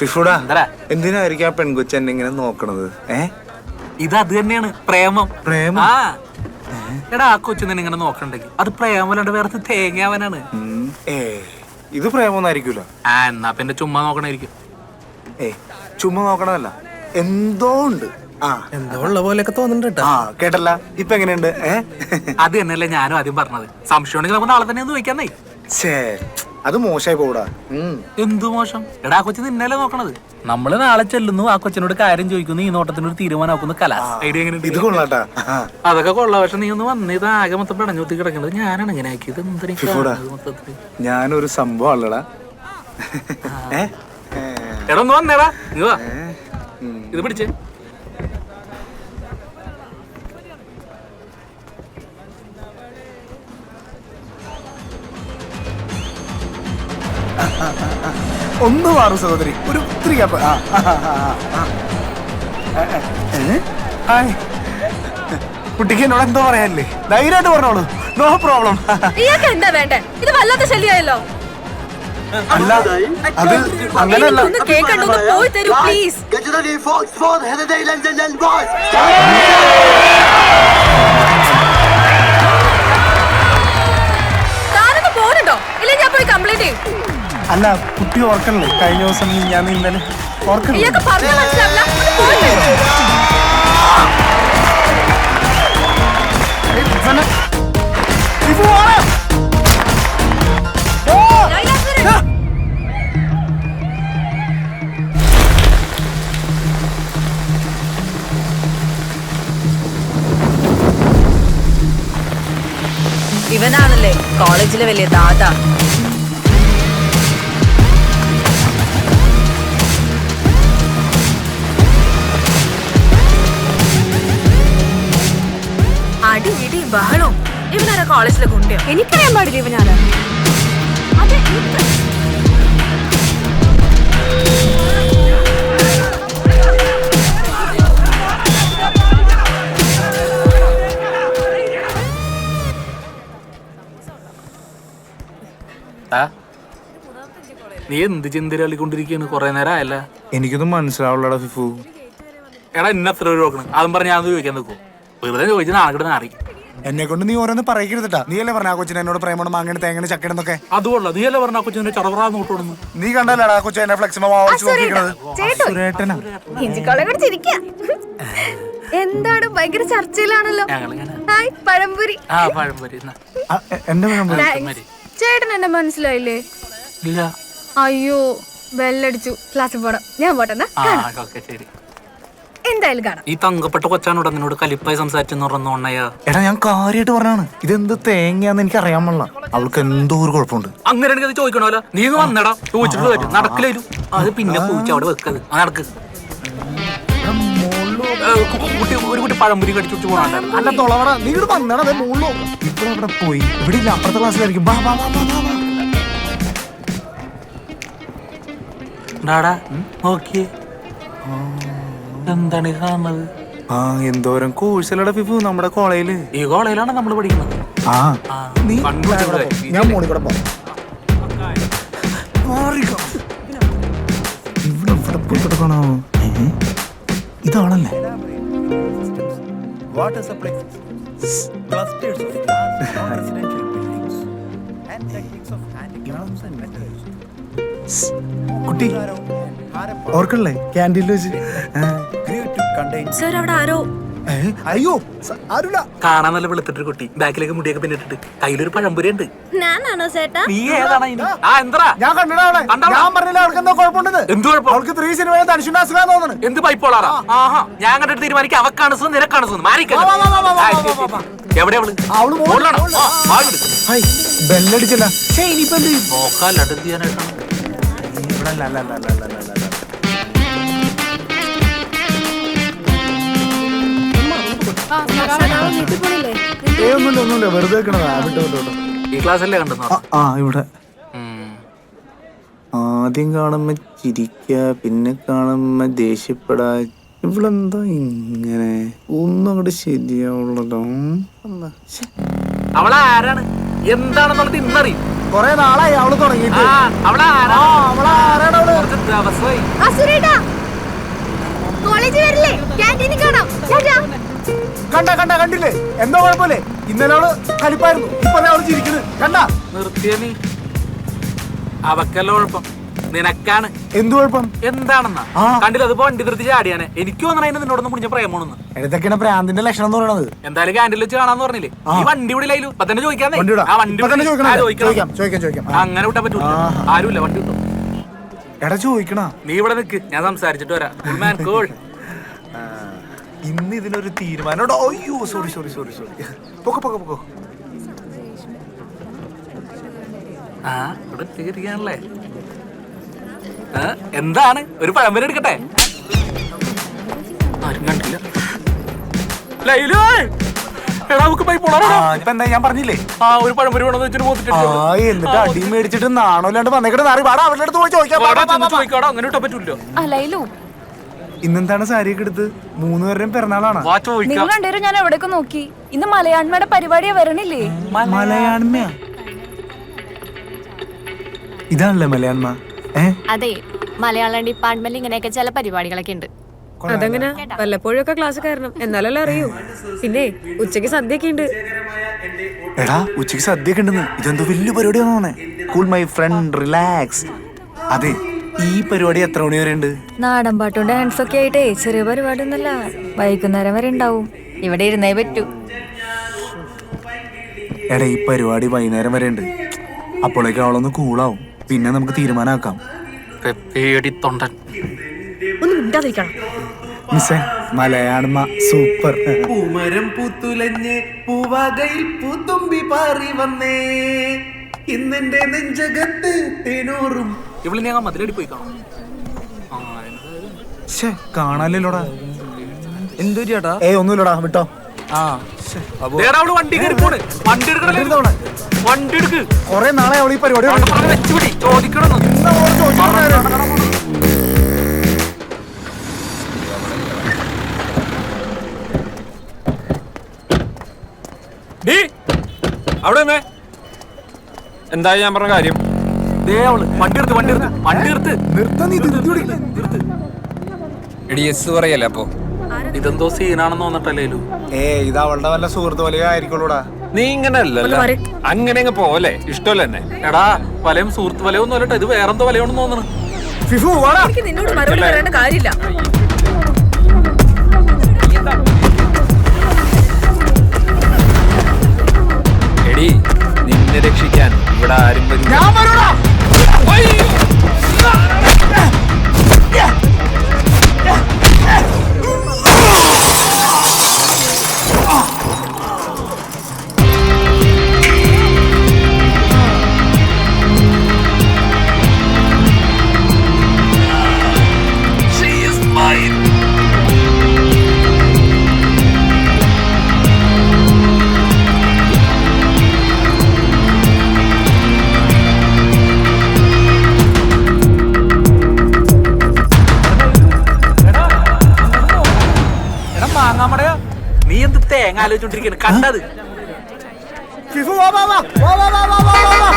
ഫിഫുടാ? എന്തിനായിരിക്കും ആ പെൺകൊച്ചു എന്നെ ഇങ്ങനെ നോക്കണത്? ഏ? ഇത് അത് തന്നെയാണ് പ്രേമം. പ്രേമം? ആ. എടാ ആ കൊച്ചു നിന്നെ ഇങ്ങനെ നോക്കണ്ടെങ്കിൽ അത് പ്രേമല്ലാണ്ട് വേറെ തേങ്ങാവനാണ്. ഏ ഇത് പ്രേമൊന്നായിരിക്കൂല ആ എന്നാ പിന്നെ ചുമ്മാ നോക്കണായിരിക്കും. ഏ ചുമ്മാ നോക്കണമല്ല എന്തോ ഉണ്ട്. ആ. എന്തോ ഉള്ള പോലെയൊക്കെ തോന്നുന്നുണ്ട് ആ കേട്ടല്ല. ഇപ്പൊ എങ്ങനെയുണ്ട്? ഏ? അത് തന്നെയല്ലേ ഞാനും ആദ്യം പറഞ്ഞത്. സംശയം ഉണ്ടെങ്കിൽ നമുക്ക് നാളെ തന്നെ ഒന്ന് ചോദിക്കാന്നേ ഛേ അത് മോശമായി പോടാ. എന്തു മോശം? എടാ കൊച്ചു നിന്നല്ലേ നോക്കണത്? നമ്മൾ നാളെ ചെല്ലുന്നു. ആ കൊച്ചിനോട് കാര്യം ചോദിക്കുന്നു. ഈ നോട്ടത്തിനൊരു തീരുമാനമാക്കുന്നു കല. ഇത് കൊള്ളാട്ടാ. അതൊക്കെ കൊള്ളാം. പക്ഷെ നീ ഒന്ന് വന്ന്. ഇത് ആകെ മൊത്തം പടഞ്ഞൂത്തി കിടക്കണത് കിടക്കുന്നത് ഞാനാണ് ഇങ്ങനെ ആക്കിയത്. എന്തിനാ. ഞാനൊരു സംഭവം അല്ലടാ എടാ ഒന്ന് വന്നേടാ. നീ വാ. ഇത് പിടിച്ചേ. ഒന്ന് മാറും സഹോദരി ഒരു ഒത്തിരി കപ്പ് ആ? ഹായ്. കുട്ടിക്ക് എന്നോട് എന്തോ പറയാനില്ലേ? ധൈര്യമായിട്ട് പറഞ്ഞോളൂ. No problem. ഇയാൾക്ക് എന്താ വേണ്ടേ? ഇത് വല്ലാത്ത ശല്യമായല്ലോ. അല്ല അത് അങ്ങനെയല്ല. ഒന്ന് കേക്കണ്ട ഒന്ന് പോയി തരൂ പ്ലീസ്. താനൊന്ന് പോരുണ്ടോ ഇല്ല ഞാൻ പോയി കംപ്ലൈന്റ് ചെയ്യും. അല്ല കുട്ടി ഓർക്കണല്ലേ കഴിഞ്ഞ ദിവസം ഞാൻ ഇന്നലെ ഓർക്കണം. ഇവനാണല്ലേ കോളേജിലെ വലിയ ദാദ ബഹളവും ഇവനാരാ കോളേജിലെ ഗുണ്ടയോ. എനിക്കറിയാൻ പാടില്ല ഇവനാരാ അതെ? നീ എന്ത് ചിന്തരാളിക്കൊണ്ടിരിക്കുകയാണ് കുറെ നേരം ആയല്ല. എനിക്കൊന്നും മനസ്സിലാവുള്ളടാ ഫിഫു. എടാ ഇന്നത്ര ഒരു നോക്കണം അതും പറഞ്ഞ് ഞാൻ ചോദിക്കാൻ നിൽക്കും വെറുതെ ചോദിച്ചാൽ നാളെ നാറി. എന്നെ കൊണ്ട് നീ ഓരോന്ന് പറയരുതട്ടാ നീ അല്ലേ പറഞ്ഞ ആ കൊച്ചിനെ എന്നോട് പ്രേമണം മാങ്ങനെ തേങ്ങനെ ചക്കണെന്നൊക്കെ അതുകൊള്ള നീ അല്ലേ പറഞ്ഞ കൊച്ചിനെ ചടവറാന്ന് നോട്ടോടുന്നു നീ കണ്ടല്ലേടാ ആ കൊച്ചു എന്നെ ഫ്ലെക്സിമോ സുരേട്ടനാ ഇഞ്ചിക്കൊള്ള കൂടെ ചിരിക്ക. എന്താണ്? ഭയങ്കര ചർച്ചയിലാണല്ലോ. ഹായ് പഴംപുരി. ആ. ആ, എന്റെ പഴംപുരി. ചേട്ടൻ എന്നെ മനസ്സിലായില്ലേ? ഇല്ല. അയ്യോ ബെല്ലടിച്ചു. ക്ലാസ്സിൽ പോടാം. ഞാൻ പോട്ടെന്നാ ആ ഓക്കെ ശരി. എന്തായാലും കാണാം. ഈ തങ്കപ്പെട്ട കൊച്ചാനോട് നിന്നോട് കലിപ്പായി സംസാരിച്ചെന്ന് എടാ ഞാൻ കാര്യമായിട്ട് പറഞ്ഞാണ് ഇതെന്ത് തേങ്ങയാന്ന് എനിക്ക് അറിയാൻ പാടില്ല അവൾക്ക് എന്തോ ഒരു കുഴപ്പമുണ്ട്. അങ്ങനെ അത് ചോദിക്കണമല്ലോ നീ ഒന്ന് വന്നടാ. ചോദിച്ചിട്ട് വരും. നടക്കില്ലേലും അത് പിന്നെ പൂച്ച അവിടെ വെക്കത് നടക്ക്. കുട്ടി ഒരു കുട്ടി പഴംപുരി കടിച്ചു പോകണ്ടായിരുന്നു അല്ല തൊളവട. നീ ഇവിടെ വന്നടാ അതെ അവിടെ പോയി. ഇവിടെ ഇല്ല അപ്പുറത്തെ ക്ലാസ്സിലായിരിക്കും വാ വാ വാ ബാ, ബാ ഡാടാ നോക്കിയേ. എന്താണ് കാണുന്നത് ആ എന്തോരം കോഴ്സല്ലടാ ഫിഫു നമ്മുടെ കോളേജിൽ. ഈ കോളേജിലാണ് നമ്മൾ പഠിക്കുന്നത്. ആ നീ. ഞാൻ മോണി കൂടെ പോ. ഇവിടെ ഇവിടെ പോയി കിടക്കണോ? ഇതാണല്ലേ? Water supply of large non-residential buildings and techniques of handicrafts and metals. കുട്ടി ഓർക്കണല്ലേ? ക്യാന്റീനിൽ വെച്ച്. സർ അവിടെ ആരോ? അയ്യോ കാണാൻ നല്ല വെളുത്തിട്ട് കുട്ടി. ബാക്കിലേക്ക് മുടിയൊക്കെ പിന്നിട്ടിട്ട്. കയ്യിലൊരു പഴംപുരി ഉണ്ട് ഞാനാണോ ചേട്ടാ? നീ ഏതാണ് ആ. എന്താ ഞാൻ കണ്ടടാ ഞാൻ പറഞ്ഞില്ല അവൾക്ക് എന്തോ കുഴപ്പമുണ്ടെന്ന്? എന്ത് കുഴപ്പം? അവൾക്ക് ത്രീ സിനിമയെ തനിച്ചുണ്ടാസുക തോന്നുന്നു. എന്ത് പൈപ്പോളാറാ ആഹാ. ഞാൻ കണ്ടിട്ട് തീരുമാനിക്ക. അവക്കാണ് സുഖം നിനക്കാണ് സുഖം മാറിക്കല്ല വാ, വാ, വാ, വാ, വാ, വാ, വാ, വാ. എവിടെ അവൾ? അവൾ ബെല്ലടിച്ചില്ല. എന്ത്? ചെയ്യാനായിട്ടാണ് ഇവിടെ അല്ല, അല്ല, അല്ല, അല്ല, അല്ല, അല്ല, la la ഒന്നുമില്ല ഒന്നുമില്ല വെറുതെ വെക്കണതാ വിട്ടോ വിട്ടോ വിട്ടോ. ഈ ക്ലാസ്സല്ലേ ആ, ആ ഇവിടെ. ആദ്യം കാണുമ്പോ ചിരിക്ക പിന്നെ കാണുമ്പോ ദേഷ്യപ്പെടാ. ഇവളെന്താ ഇങ്ങനെ? ഒന്നും അങ്ങോട്ട് ശരിയാവുള്ളതോ അവളാരാണ്? എന്താണെന്നുള്ളത് ഇന്നറിയും. കൊറേ നാളായി അവൾ തുടങ്ങിയിട്ട്. കണ്ട കണ്ട കണ്ടില്ലേ? എന്തോ കുഴപ്പമില്ലേ? ഇന്നലെ അവൾ കലിപ്പായിരുന്നു. ഇപ്പൊ അവൾ ചിരിക്കുന്നു കണ്ട? നിർത്തിയ നീ. അവക്കല്ലോ കുഴപ്പം. നിനക്കാണ്. എന്ത് കുഴപ്പം? എന്താണെന്നാ? കണ്ടില്ല അത് വണ്ടി നിർത്തി ചാടിയാണ്. എനിക്ക് തോന്നണ അതിന് നിന്നോടൊന്നും മുടിഞ്ഞ പ്രേമോണെന്ന് ഇതൊക്കെയാണ് പ്രാന്തിന്റെ ലക്ഷണം എന്ന് പറയുന്നത് എന്തായാലും കാൻഡിൽ വെച്ച് കാണാന്ന് പറഞ്ഞില്ലേ? ഈ വണ്ടി ഇവിടെ ഇല്ലായാലും ഇപ്പൊ തന്നെ ചോദിക്കാന്നേ. ആ വണ്ടി. അങ്ങനെ വിട്ടാ പറ്റൂ. ആരുമില്ല വണ്ടി കിട്ടും എടാ ചോദിക്കണ? നീ ഇവിടെ നിക്ക്. ഞാൻ സംസാരിച്ചിട്ട് വരാം. മാൻ cool. ഇന്ന് ഇതിനൊരു തീരുമാനം അയ്യോ സോറി സോറി സോറി സോറി പൊക്കോ പൊക്കോ പൊക്കോ. ആ ഇവിടെ തീരുകയാണല്ലേ എന്താണ്? ഒരു പഴംപരി എടുക്കട്ടെ? ആരും കണ്ടില്ല. ലൈലു എടാ നമുക്ക് പോയി പോണോ ഇപ്പൊ എന്താ ഞാൻ പറഞ്ഞില്ലേ? ആ ഒരു പഴംപൊരി വേണമെന്ന് വെച്ചിട്ട് ആ എന്നിട്ട് അടി മേടിച്ചിട്ട് നാണോല്ലാണ്ട് വന്നേക്കട്ടെ നാറി പാടാ അവരുടെ അടുത്ത് പോയി ചോദിക്കാം. വാ, വാ, വാ, വാ. ചോദിക്കാടോ അങ്ങനെ ഇട്ടാ പറ്റൂല്ലോ അലയിലു ഇന്നെന്താണ് സാരിയൊക്കെ എടുത്ത്? മൂന്ന് മൂന്നുപേരുടെയും പിറന്നാളാണ്? വാ ചോദിക്കാം. നിങ്ങൾ രണ്ടുപേരും ഞാൻ എവിടെ നോക്കി? ഇന്ന് മലയാണ്മയുടെ പരിപാടിയാ വരണില്ലേ? മലയാണ്മ ഇതാണല്ലേ മലയാണ്മ അതെ മലയാളം ഡിപ്പാർട്ട്മെന്റിൽ ഇങ്ങനെയൊക്കെ ചില പരിപാടികളൊക്കെ ഉണ്ട്. അതങ്ങനെ? വല്ലപ്പോഴൊക്കെ ക്ലാസ് കയറണം. എന്നാലല്ലേ അറിയൂ. പിന്നെ ഉച്ചയ്ക്ക് സദ്യയൊക്കെ ഉണ്ട്. എടാ ഉച്ചയ്ക്ക് സദ്യ ഒക്കെ ഉണ്ടെന്ന്. ഇതെന്തോ വലിയ പരിപാടിയാണ് കൂൾ മൈ ഫ്രണ്ട് റിലാക്സ് അതെ ഈ പരിപാടി എത്ര മണി വരെ ഉണ്ട്? നാടൻ പാട്ടും ഡാൻസ് ഒക്കെ ആയിട്ടേ ചെറിയ പരിപാടി ഒന്നല്ല വൈകുന്നേരം വരെ ഉണ്ടാവും. ഇവിടെ ഇരുന്നേ പറ്റൂ. എടാ ഈ പരിപാടി വൈകുന്നേരം വരെ ഉണ്ട്. അപ്പോഴേക്കും അവളൊന്ന് കൂളാവും പിന്നെ നമുക്ക് തീരുമാനമാക്കാം പേടി തൊണ്ടൻ. ഒന്ന് മിണ്ടാതിരിക്കണം. മിസ്സേ മലയാണ്മ സൂപ്പർ. പൂമരം പൂത്തുലഞ്ഞ് പൂവാകയിൽ പൂത്തുമ്പി പാറി വന്നേ. ഇന്നെന്റെ നെഞ്ചകത്ത് തേനൂറും. ഇവിടെ ഞാൻ മതിലടി പോയി കാണാം. കാണാനില്ലോടാ എന്തൊരു ചേട്ടാ ഏ ഒന്നുമില്ലടാ വിട്ടോ. അവൾ വണ്ടി കയറി പോണ്. വണ്ടി എടുക്കണല്ലേ. വണ്ടി എടുക്ക്. കൊറേ നാളെ അവൾ ഈ പരിപാടി അവിടെ പറഞ്ഞ് വെച്ചുപിടി ചോദിക്കണം അവിടെ നിന്നേ. എന്താ ഞാൻ പറഞ്ഞ കാര്യം? ദേ അവൾ. വണ്ടി എടുത്ത് വണ്ടി എടുത്ത് വണ്ടി എടുത്ത്. നിർത്താൻ? എടി എസ് പറയല്ലേ അപ്പൊ? ഇതെന്തോ സീനാണെന്ന് തോന്നട്ടല്ലേ ഏ ഇത് അവളുടെ വല്ല സുഹൃത്ത് വലിയ ആയിരിക്കുള്ളൂടാ. നീ ഇങ്ങനെ അല്ലല്ലോ. അങ്ങനെ അങ്ങ് പോലെ ഇഷ്ടമല്ല എന്നെ? എടാ വലയും സുഹൃത്ത് വലയൊന്നും അല്ലട്ടോ. ഇത് വേറെന്തോ വലയോണെന്ന് തോന്നണം. ഫിഫു വാടാ. എനിക്ക് നിന്നോട് മറുപടി പറയേണ്ട കാര്യമില്ല. എടി നിന്നെ രക്ഷിക്കാൻ ഇവിടെ ആരും വരും ഞാൻ വരൂടാ. എന്ത് തേങ്ങ ആലോചിച്ചോണ്ടിരിക്കണ് കണ്ടത് ഫിഫു വാ വാ വാ വാ വാ വാ വാ വാ വാ വാ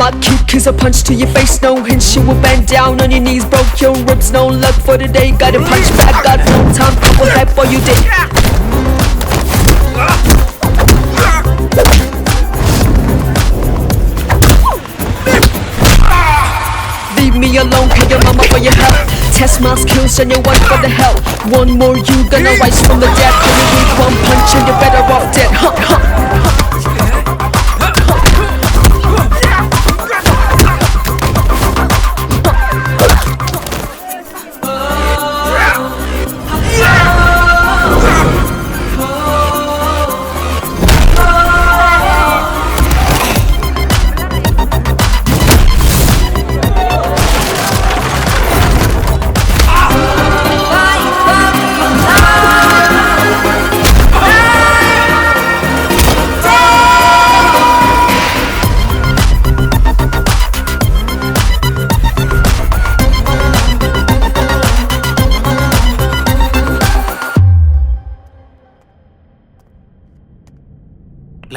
My kick is a punch to your face, no hints. You will bend down on your knees, broke your ribs. No luck for today. Got a punch back, got no time. Couple that for you did. Alone, pay your mama for your help. Test my skills and your wife for the help. One more, you gonna rise from the dead. Coming with one punch and you're better off dead. Huh, huh.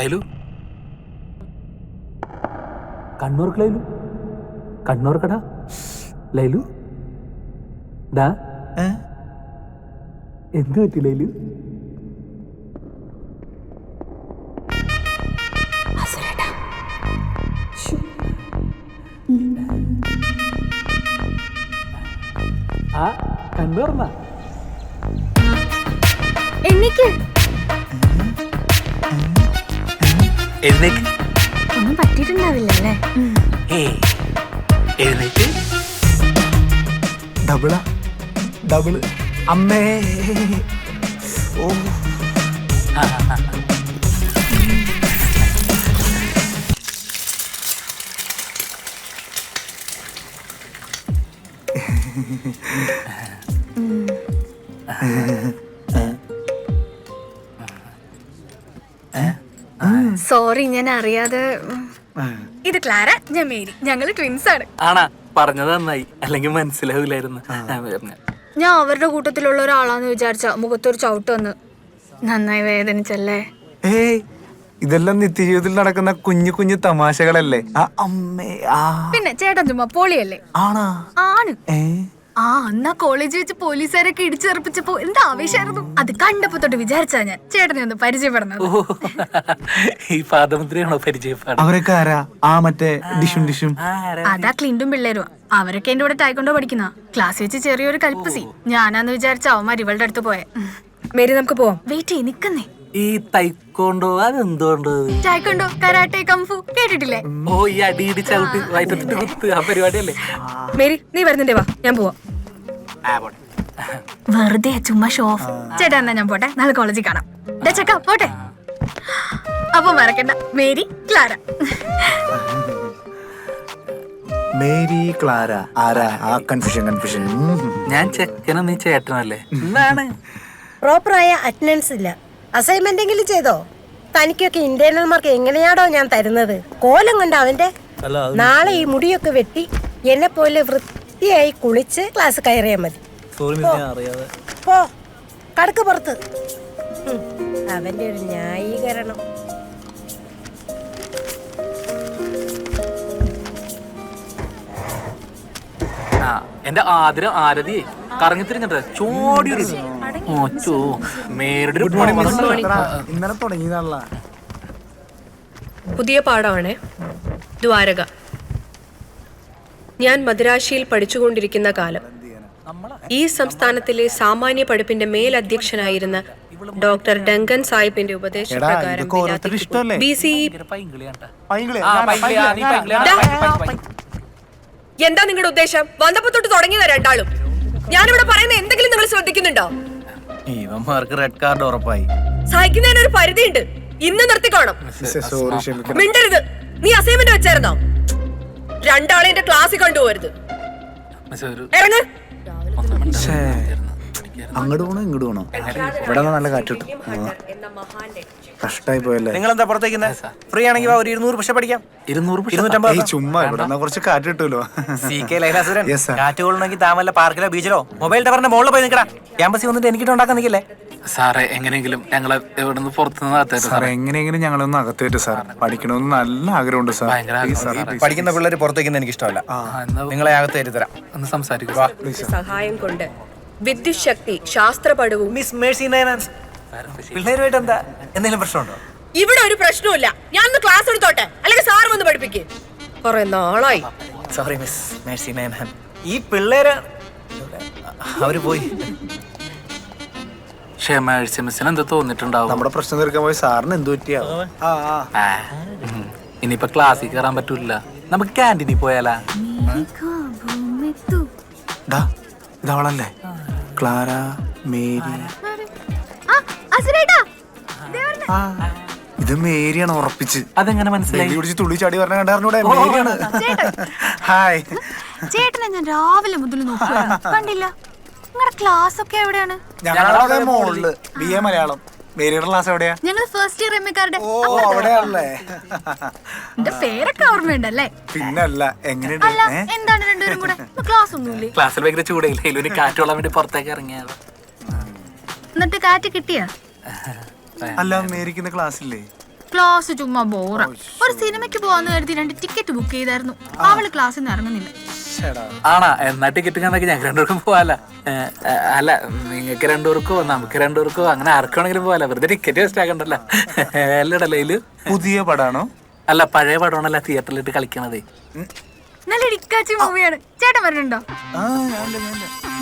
ലൈലു Kannur ലൈലു Kannur കട? ലൈലു? ഡാ? എന്ത് പറ്റി ലൈലു? ആ കണ്ണൂർന്നാ എനിക്ക് എഴുന്നേക്ക്. ഒന്നും പറ്റിയിട്ടുണ്ടാവില്ല അല്ലേ ഏയ് എഴുന്നേറ്റ് ഡബിളാ ഡബിൾ. അമ്മേ. ഓ. സോറി ഞാൻ അറിയാതെ ഇത് ക്ലാര ഞാൻ മേരി. ഞങ്ങൾ ട്വിൻസ് ആണ്. ആണാ പറഞ്ഞത് നന്നായി. അല്ലെങ്കിൽ മനസ്സിലാവില്ലായിരുന്നു. ഞാൻ അവരുടെ കൂട്ടത്തിലുള്ള ഒരാളാന്ന് വിചാരിച്ച മുഖത്തൊരു ചവിട്ട് വന്ന്. നന്നായി വേദനിച്ചല്ലേ? ഏയ് ഇതെല്ലാം നിത്യജീവിതത്തിൽ നടക്കുന്ന കുഞ്ഞു കുഞ്ഞു തമാശകളല്ലേ? ആ അമ്മേ ആ. പിന്നെ ചേട്ടൻ ചുമ്മാ പോളിയല്ലേ? ആണാ. ആണ്. ഏ? ആ അന്നാ കോളേജിൽ വെച്ച് പോലീസുകാരൊക്കെ ഇടിച്ചെറുപ്പിച്ചപ്പോ എന്താ ആവേശമായിരുന്നു അത് കണ്ടപ്പോ തൊട്ട് വിചാരിച്ചാ ഞാൻ ചേട്ടനെ ഒന്ന് പരിചയപ്പെടുന്നത്. ഈ പാദമന്ത്രിയാണോ പരിചയപ്പാട് അവരൊക്കെ ആരാ? ആ മറ്റേ ഡിഷും ഡിഷും. അതാ ക്ലിൻഡും പിള്ളേരും അവരൊക്കെ എന്റെ കൂടെ ടൈക്കൊണ്ടോ പഠിക്കുന്ന. ക്ലാസ് വെച്ച് ചെറിയൊരു കൽപ്പസി ഞാനാന്ന് വിചാരിച്ച അവന്മാർ ഇവളുടെ അടുത്ത് പോയെ. മേരി നമുക്ക് പോവാം. വെയിറ്റ് ചെയ്ത് നിക്കുന്നേ. ഈ തൈക്കോണ്ടോ അതെന്തുകൊണ്ട്? ടൈക്കൊണ്ടോ കരാട്ടെ കംഫു കേട്ടിട്ടില്ലേ? ഓ ഈ അടിയിടി ചവിട്ടി വയറ്റത്തിട്ട് കുത്ത് ആ പരിപാടിയല്ലേ? മേരി നീ വരുന്നുണ്ടേ വാ. ഞാൻ പോവാം. വെറുതെ ചുമ്മാ ഷോ ഓഫ് ചേട്ടാ എന്നാ ഞാൻ പോട്ടെ. നാളെ കോളേജിൽ കാണാം. ദേ പോട്ടെ. അപ്പൊ മറക്കണ്ട. Mary Clara. മേരി ക്ലാര ആരാ? ആ കൺഫ്യൂഷൻ കൺഫ്യൂഷൻ ഞാൻ ചെക്കനും നീ ചേട്ടനല്ലേ? എന്താണ്? പ്രോപ്പറായ അറ്റൻഡൻസ് ഇല്ല. അസൈൻമെന്റ് എങ്കിലും ചെയ്തോ? തനിക്കൊക്കെ ഇന്റേണൽ മാർക്ക് എങ്ങനെയാടോ ഞാൻ തരുന്നത്? കോലം കണ്ട അവന്റെ? നാളെ ഈ മുടിയൊക്കെ വെട്ടി എന്നെ പോലെ വൃത്തിയായി കുളിച്ച് ക്ലാസ് കയറിയാൽ മതി. പോ. കടക്ക് പുറത്ത്. അവന്റെ ഒരു ന്യായീകരണം. ആ എന്റെ ആദരം ആരതി കറങ്ങി തിരിഞ്ഞിട്ട് ഇന്നലെ തുടങ്ങിയതാണല്ലോ. പുതിയ പാഠമാണ്. ദ്വാരക. ഞാൻ മദ്രാശിയിൽ പഠിച്ചുകൊണ്ടിരിക്കുന്ന കാലം. ഈ സംസ്ഥാനത്തിലെ സാമാന്യ പഠിപ്പിന്റെ മേലധ്യക്ഷനായിരുന്ന ഡോക്ടർ ഡങ്കൻ സാഹിബിന്റെ ഉപദേശപ്രകാരം? ബി സി എന്താ നിങ്ങളുടെ ഉദ്ദേശം? വന്നപ്പോ തൊട്ട് തുടങ്ങിയതാ രണ്ടാളും. ഞാനിവിടെ പറയുന്ന എന്തെങ്കിലും നിങ്ങൾ ശ്രദ്ധിക്കുന്നുണ്ടോ? ഇവന്മാർക്ക് റെഡ് കാർഡ് ഉറപ്പായി. സഹിക്കുന്നതിന് ഒരു പരിധിയുണ്ട്. ഇന്ന് നിർത്തിക്കോണം. മിണ്ടരുത്. നീ അസൈൻമെന്റ് വെച്ചായിരുന്നോ രണ്ടാളെ എന്റെ ക്ലാസ്സിൽ കൊണ്ടുപോകരുത്. ഇറങ്ങ്. അങ്ങോട്ട് പോണോ ഇങ്ങോട്ട് പോണോ? ഇവിടെ നല്ല കാറ്റ് കിട്ടും. കഷ്ടായി പോയല്ലേ? നിങ്ങൾ എന്താ ഫ്രീ ആണെങ്കിൽ വാ, ഒരു ഇരുന്നൂറ് പക്ഷെ പഠിക്കാം ഇരുന്നൂറ് പുഷ് ഇരുന്നൂറ്റമ്പത് ഏയ് ചുമ്മാ ഇവിടെ കുറച്ച് കാറ്റ് കിട്ടുമല്ലോ. C K Lailasuran Yes, sir. കാറ്റ് കൊള്ളണമെങ്കിൽ താമല്ല പാർക്കിലോ ബീച്ചിലോ മൊബൈൽ ടവറിന്റെ മുകളിൽ പോയി നിൽക്കടാ. ക്യാമ്പസിൽ വന്നിട്ട് എനിക്കിട്ട് ഉണ്ടാക്കാൻ നിൽക്കില്ലേ? സാറേ എങ്ങനെയെങ്കിലും ഞങ്ങളെ എവിടെ നിന്ന് പുറത്തുനിന്ന് നടത്തരുത് സാറേ എങ്ങനെയെങ്കിലും ഞങ്ങളൊന്ന് അകത്തേറ്റ് സാർ പഠിക്കണമെന്ന് നല്ല ആഗ്രഹമുണ്ട് സാർ ഭയങ്കര Please, please. പഠിക്കുന്ന പിള്ളേർ പുറത്തേക്കുന്ന എനിക്ക് ഇഷ്ടമല്ല നിങ്ങളെ അകത്ത് തരാം. ഒന്ന് സംസാരിക്കുക സഹായം കൊണ്ട് വിദ്യുത് ശക്തി ശാസ്ത്രപടവും മിസ് മേഴ്സി നയനാൻസ് പിള്ളേരുമായിട്ട് എന്താ? എന്തെങ്കിലും പ്രശ്നമുണ്ടോ? ഇവിടെ ഒരു പ്രശ്നവുമില്ല. ഞാൻ ഒന്ന് ക്ലാസ് എടുത്തോട്ടെ? അല്ലെങ്കിൽ സാർ വന്ന് പഠിപ്പിക്ക്. കുറെ നാളായി. സോറി മിസ് മേഴ്സി നയനാൻ ഈ പിള്ളേര് അവർ പോയി. ക്ഷമ മിസ്സിന് എന്ത് തോന്നിട്ടുണ്ടാവും നമ്മുടെ പ്രശ്നം തീർക്കാൻ പോയി സാറിന് എന്ത് പറ്റിയാ? ആ ആ. ആ, ഉം. ഇനിയിപ്പൊ ക്ലാസ്സിൽ കയറാൻ പറ്റൂല. നമുക്ക് ക്യാന്റീനിൽ പോയാലാ. ഡാ ഇതവളല്ലേ? Clara Mary. ആ ഇത് മേരിയാണ് ഉറപ്പിച്ച്. അതെങ്ങനെ മനസ്സിലായി? ഡൽഹി പിടിച്ച് തുള്ളി ചാടി പറഞ്ഞ കണ്ടാറിനൂടെ മേരിയാണ്. ഹായ്. ചേട്ടനെ ഞാൻ രാവിലെ മുതൽ നോക്കുകയാണ് കണ്ടില്ല. നിങ്ങളുടെ ക്ലാസ് ഒക്കെ എവിടെയാണ്? ഞങ്ങളുടെ മോളിൽ. B A Malayalam. മേരിയുടെ ക്ലാസ് എവിടെയാ? ഞങ്ങൾ ഫസ്റ്റ് ഇയർ എം എക്കാരുടെ ഓ അവിടെയാണല്ലേ. എന്റെ പേരൊക്കെ ഓർമ്മയുണ്ടല്ലേ? പിന്നല്ല എങ്ങനെയുണ്ട്? അല്ല ഏ? എന്താണ് രണ്ടുപേരും കൂടെ? ക്ലാസ് ഒന്നുമില്ലേ? ക്ലാസ്സിൽ ഭയങ്കര ചൂടയില്ല ഇതിലൊരു കാറ്റുകൊള്ളാൻ വേണ്ടി പുറത്തേക്ക് ഇറങ്ങിയത്. എന്നിട്ട് കാറ്റ് കിട്ടിയാ? അല്ല മേരിക്കുന്ന ക്ലാസ് ഇല്ലേ? ക്ലാസ് ചുമ്മാ ബോറ ഒരു സിനിമയ്ക്ക് പോവാന്ന് കരുതി രണ്ട് ടിക്കറ്റ് ബുക്ക് ചെയ്തായിരുന്നു. അവൾ ക്ലാസ്സിൽ നിന്ന് ഇറങ്ങുന്നില്ല. ആണാ എന്നാ ടിക്കറ്റ് കണ്ടെങ്കിൽ ഞങ്ങൾക്ക് രണ്ടുപേർക്കും പോവാല. അല്ല നിങ്ങൾക്ക് രണ്ടുപേർക്കോ നമുക്ക് രണ്ടുപേർക്കോ അങ്ങനെ ആർക്കാണെങ്കിലും പോവാല. വെറുതെ ടിക്കറ്റ് വേസ്റ്റ് ആക്കണ്ടല്ലോ. അല്ലടല്ലേ ഇതിൽ പുതിയ പടമാണോ അല്ല പഴയ പടമാണല്ല തിയേറ്ററിലിട്ട് കളിക്കണതേ. നല്ല ഇടിക്കാച്ചി മൂവിയാണ്. ചേട്ടൻ വരുന്നുണ്ടോ?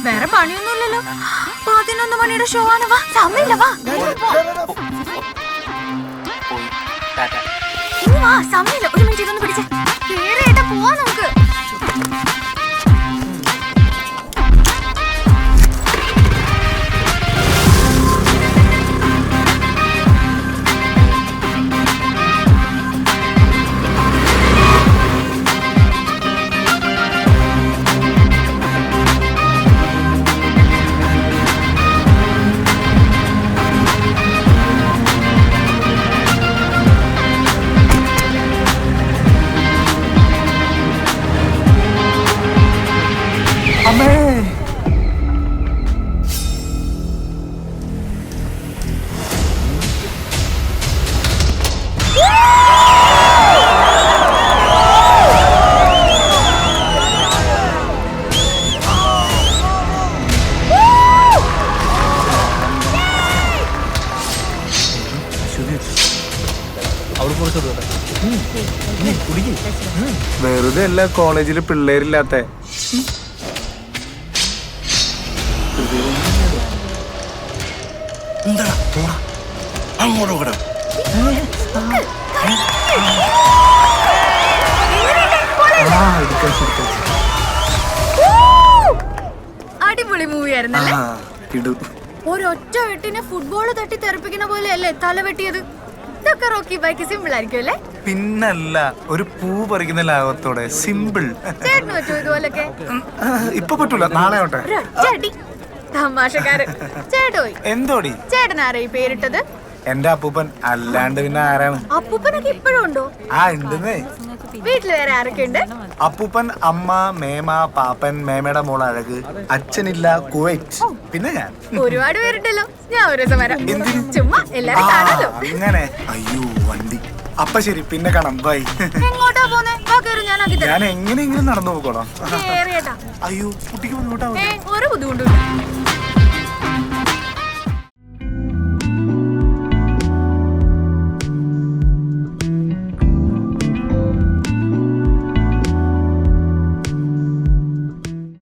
വേറെ പണിയൊന്നുമില്ലല്ലോ. പതിനൊന്ന് മണിയുടെ ഷോ ആണ്. വാ സമയമില്ല വാ. വാ സമയമില്ല. ഒരു മിനിറ്റ് ഇതൊന്ന് പിടിച്ചേ. കേറിയേട്ടാ പോവാ നമുക്ക്. വെറുതെ അല്ല കോളേജിൽ പിള്ളേരില്ലാത്ത. അങ്ങോട്ട് അടിപൊളി മൂവി ആയിരുന്നല്ലേ ആ ഇടൂ. ഒരൊറ്റ വെട്ടിനെ ഫുട്ബോൾ തട്ടി തെറിപ്പിക്കുന്ന പോലെ അല്ലേ തല വെട്ടിയത്? ഇതൊക്കെ റോക്കി ബൈക്ക് സിമ്പിൾ ആയിരിക്കും അല്ലേ? പിന്നല്ല ഒരു പൂ പറിക്കുന്ന ലാഭത്തോടെ സിമ്പിൾ ചേട്ടന് പറ്റുമോ ഇതുപോലൊക്കെ? ഇപ്പൊ പറ്റൂല നാളെ ആവട്ടെ. തമാശക്കാരൻ. ചേട്ടോയ് എന്തോടി? ചേട്ടൻ ആരാ ഈ പേരിട്ടത്? എന്റെ അപ്പൂപ്പൻ. അല്ലാണ്ട് പിന്നെ ആരാണ്? അപ്പൂപ്പനൊക്കെ ഇപ്പോഴും ഉണ്ടോ? ആ ഉണ്ടെന്നേ. വീട്ടിൽ വേറെ ആരൊക്കെ ഉണ്ട് അപ്പൂപ്പൻ അമ്മ മേമ പാപ്പൻ മേമയുടെ മോൾ അഴക് അച്ഛനില്ല കുവൈറ്റ്. പിന്നെ ഞാൻ. ഒരുപാട് പേരുണ്ടല്ലോ. ഞാൻ ഒരു ദിവസം വരാം. എന്തിന്? ചുമ്മാ ആ, എല്ലാരും കാണാലോ. അങ്ങനെ. അയ്യോ വണ്ടി. അപ്പൊ ശരി പിന്നെ കാണാം. ബൈ എങ്ങോട്ടാ പോന്നെ? ഞാൻ ആക്കി തരാം ഞാൻ എങ്ങനെയെങ്കിലും നടന്നു പോകണം അയ്യോ കുട്ടിക്ക് മുന്നോട്ടാ ഏ ഒരു ബുദ്ധിമുട്ടില്ല